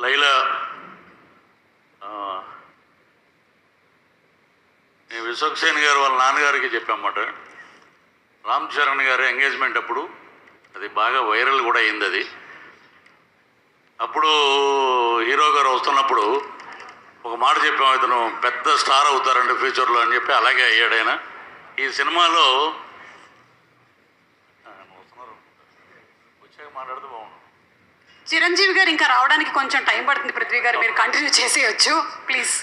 లైలా నేను విశ్వక్సేన్ గారు వాళ్ళ నాన్నగారికి చెప్పామన్నమాట. రామ్ చరణ్ గారి ఎంగేజ్మెంట్ అప్పుడు అది బాగా వైరల్ కూడా అయింది అది. అప్పుడు హీరో గారు వస్తున్నప్పుడు ఒక మాట చెప్పాము ఇతను పెద్ద స్టార్ అవుతారండి ఫ్యూచర్లో అని చెప్పి అలాగే అయ్యాడు ఆయన. ఈ సినిమాలో వస్తున్నారు. వచ్చాక మాట్లాడితే బాగుండు. చిరంజీవి గారు ఇంకా రావడానికి కొంచెం టైం పడుతుంది పృథ్వీ గారు. మీరు కంటిన్యూ చేసేయచ్చు. ప్లీజ్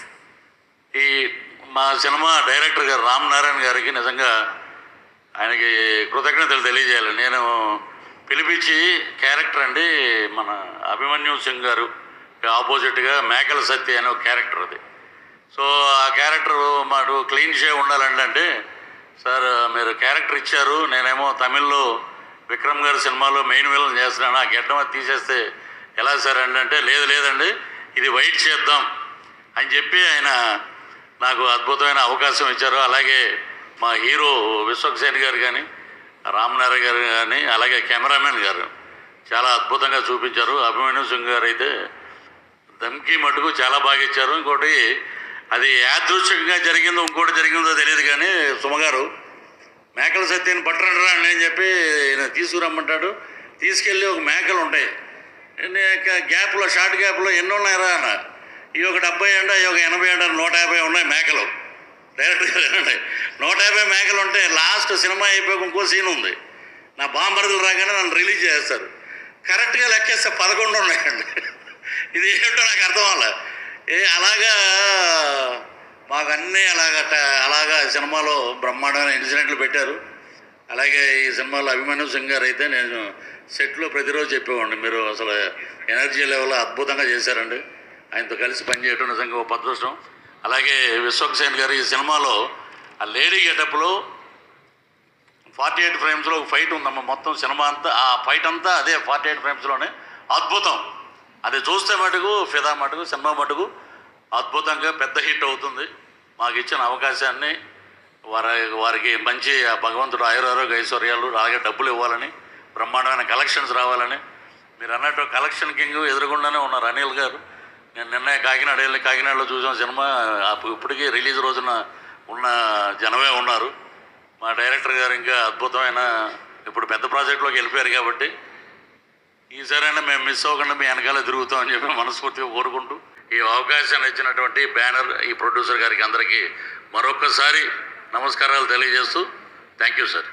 ఈ మా సినిమా డైరెక్టర్ గారు రామ్ నారాయణ గారికి నిజంగా ఆయనకి కృతజ్ఞతలు తెలియజేయాలి. నేను పిలిపించి క్యారెక్టర్ అండి మన అభిమన్యు సింగ్ గారు ఆపోజిట్గా మేకల సత్య అనే ఒక క్యారెక్టర్ అది. సో ఆ క్యారెక్టర్ మాకు క్లీన్ షేవ్ ఉండాలండి అంటే సార్ మీరు క్యారెక్టర్ ఇచ్చారు నేనేమో తమిళ్ళో విక్రమ్ గారి సినిమాలో మెయిన్ విలన్ చేస్తున్నాను ఆ గెడ్డం తీసేస్తే ఎలా సార్ అండి అంటే లేదు లేదండి ఇది వైట్ చేద్దాం అని చెప్పి ఆయన నాకు అద్భుతమైన అవకాశం ఇచ్చారు. అలాగే మా హీరో విశ్వక్సేన్ గారు కానీ రామనారాయణ గారు కానీ అలాగే కెమెరామెన్ గారు చాలా అద్భుతంగా చూపించారు. అభిమన్యు సింగ్ గారు అయితే దమ్కి మటుకు చాలా బాగా ఇచ్చారు. ఇంకోటి అది యాదృచ్ఛికంగా జరిగిందో ఇంకోటి జరిగిందో తెలియదు కానీ సుమగారు మేకల సత్యని పట్టరండరా అని చెప్పి నేను తీసుకురమ్మంటాడు. తీసుకెళ్ళి ఒక మేకలు ఉంటాయి. నేను గ్యాప్లో షార్ట్ గ్యాప్లో ఎన్ని ఉన్నాయరా అన్న. ఈ ఒక డెబ్బై అండ ఈ ఒక ఎనభై అండ నూట యాభై ఉన్నాయి మేకలు. డైరెక్ట్గా నూట యాభై మేకలు ఉంటే లాస్ట్ సినిమా అయిపోయి ఇంకో సీన్ ఉంది. నా బాంబర్దులు రాగానే నన్ను రిలీజ్ చేస్తారు. కరెక్ట్గా లెక్కేస్తే పదకొండు ఉన్నాయండి. ఇది ఏంటో నాకు అర్థం అవ్వాలి. ఏ అలాగా మాకు అన్నీ అలాగ ట- అలాగా సినిమాలో బ్రహ్మాండమైన ఇన్సిడెంట్లు పెట్టారు. అలాగే ఈ సినిమాలో అభిమన్యు సింగ్ గారు అయితే నేను సెట్లో ప్రతిరోజు చెప్పేవాడిని. మీరు అసలు ఎనర్జీ లెవెల్ అద్భుతంగా చేశారండి. ఆయనతో కలిసి పనిచేయడం నిజంగా ఒక అదృష్టం అలాగే విశ్వక్సేన్ గారు ఈ సినిమాలో ఆ లేడీ గెటప్లో ఫార్టీ ఎయిట్ ఫ్రేమ్స్లో ఒక ఫైట్ ఉందమ్మ. మొత్తం సినిమా అంతా ఆ ఫైట్ అంతా అదే ఫార్టీ ఎయిట్ ఫ్రేమ్స్లోనే. అద్భుతం. అది చూస్తే మటుకు ఫిదా మటుకు సినిమా మటుకు అద్భుతంగా పెద్ద హిట్ అవుతుంది. మాకు ఇచ్చిన అవకాశాన్ని వారి వారికి మంచి భగవంతుడు ఆయురారోగ్య ఐశ్వర్యాలు అలాగే డబ్బులు ఇవ్వాలని బ్రహ్మాండమైన కలెక్షన్స్ రావాలని. మీరు అన్నట్టు కలెక్షన్ కింగ్ ఎదురుగుండానే ఉన్నారు అనిల్ గారు. నేను నిన్న కాకినాడ వెళ్ళి కాకినాడలో చూసిన సినిమా ఇప్పటికీ రిలీజ్ రోజున ఉన్న జనమే ఉన్నారు. మా డైరెక్టర్ గారు ఇంకా అద్భుతమైన ఇప్పుడు పెద్ద ప్రాజెక్టులోకి వెళ్ళిపోయారు కాబట్టి ఈసారైనా మేము మిస్ అవ్వకుండా మీ వెనకాల తిరుగుతామని చెప్పి మనస్ఫూర్తిగా కోరుకుంటూ ఈ అవకాశాన్ని ఇచ్చినటువంటి బ్యానర్ ఈ ప్రొడ్యూసర్ గారికి అందరికీ మరొకసారి నమస్కారాలు తెలియజేస్తూ థ్యాంక్ యూ సార్.